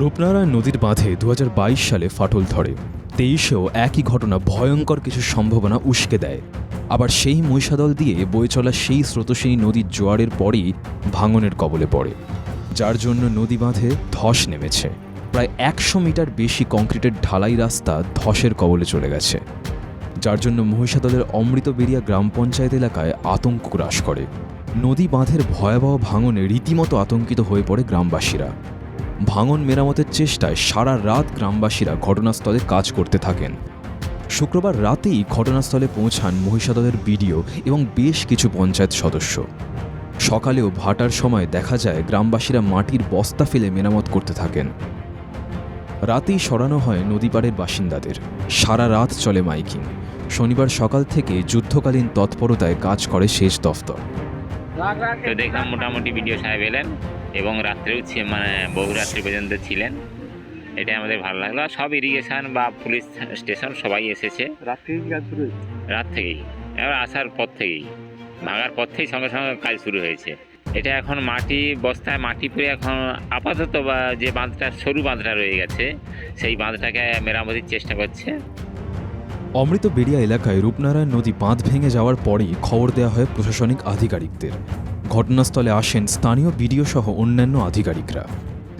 রূপনারায়ণ নদীর বাঁধে দু হাজার বাইশ সালে ফাটল ধরে। তেইশেও একই ঘটনা ভয়ঙ্কর কিছু সম্ভাবনা উস্কে দেয়। আবার সেই মহিষাদল দিয়ে বয়ে চলা সেই স্রোতস্বিনী নদীর জোয়ারের পরই ভাঙনের কবলে পড়ে। যার জন্য নদী বাঁধে ধস নেমেছে। প্রায় একশো মিটার বেশি কংক্রিটের ঢালাই রাস্তা ধসের কবলে চলে গেছে। যার জন্য মহিষাদলের অমৃতবেরিয়া গ্রাম পঞ্চায়েত এলাকায় আতঙ্ক গ্রাস করে। নদী বাঁধের ভয়াবহ ভাঙনে রীতিমতো আতঙ্কিত হয়ে পড়ে গ্রামবাসীরা। ভাঙন মেরামতের চেষ্টায় সারা রাত গ্রামবাসীরা ঘটনাস্থলে কাজ করতে থাকেন। শুক্রবার রাতেই ঘটনাস্থলে পৌঁছান মহিষাদলের বিডিও এবং বেশ কিছু পঞ্চায়েত সদস্য। সকালেও ভাটার সময় দেখা যায় গ্রামবাসীরা মাটির বস্তা ফেলে মেরামত করতে থাকেন। রাতেই সরানো হয় নদীপাড়ের বাসিন্দাদের। সারা রাত চলে মাইকিং। শনিবার সকাল থেকে যুদ্ধকালীন তৎপরতায় কাজ করে শেষ দফতর। দেখলাম মোটামুটি বিডিও সাহেব এলেন। এবং রাত্রেও ছি- মানে বহু রাত্রি পর্যন্ত ছিলেন। এটাই আমাদের ভালো লাগল। আর সব ইরিগেশন বা পুলিশ স্টেশন সবাই এসেছে। রাত থেকে কাজ শুরু রাত থেকেই। এবার আসার পর থেকেই। ভাঙার পর থেকেই সঙ্গে সঙ্গে কাজ শুরু হয়েছে। এটা এখন মাটি বস্তায় মাটি পুরে এখন আপাতত বা যে বাঁধটা সরু বাঁধটা রয়ে গেছে সেই বাঁধটাকে মেরামতির চেষ্টা করছে। অমৃত বেড়িয়া এলাকায় রূপনারায়ণ নদী বাঁধ ভেঙে যাওয়ার পরেই খবর দেওয়া হয় প্রশাসনিক আধিকারিকদের। ঘটনাস্থলে আসেন স্থানীয় বিডিও সহ অন্যান্য আধিকারিকরা।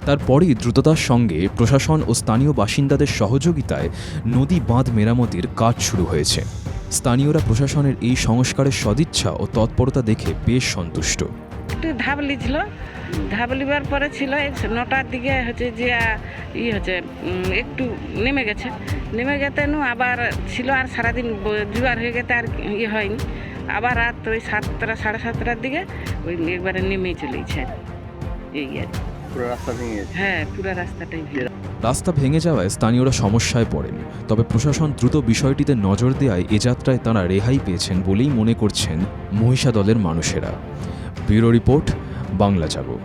তারপরেই দ্রুততার সঙ্গে প্রশাসন ও স্থানীয় বাসিন্দাদের সহযোগিতায় নদী বাঁধ মেরামতির কাজ শুরু হয়েছে। স্থানীয়রা প্রশাসনের এই সংস্কারের সদিচ্ছা ও তৎপরতা দেখে বেশ সন্তুষ্ট। একটু ধাবলি ছিল ধাবলিবার পরে ছিল নটার দিকে হচ্ছে যে ই হচ্ছে একটু নেমে গেছে। নেমে গেতে আবার ছিল আর সারাদিন জোয়ার হয়ে গেতে আর ইয়ে হয়নি। আবার রাত ওই সাতটা সাড়ে সাতটার দিকে ওই একবারে নেমেই চলেছে এই আর পুরো রাস্তা ভেঙে হ্যাঁ পুরো রাস্তাটাই রাস্তা ভেঙে যাওয়ায় স্থানীয়রা সমস্যায় পড়েন। তবে প্রশাসন দ্রুত বিষয়টিতে নজর দেওয়ায় এ যাত্রায় তাঁরা রেহাই পেয়েছেন বলেই মনে করছেন মহিষা দলের মানুষেরা। ব্যুরো রিপোর্ট বাংলা জাগো।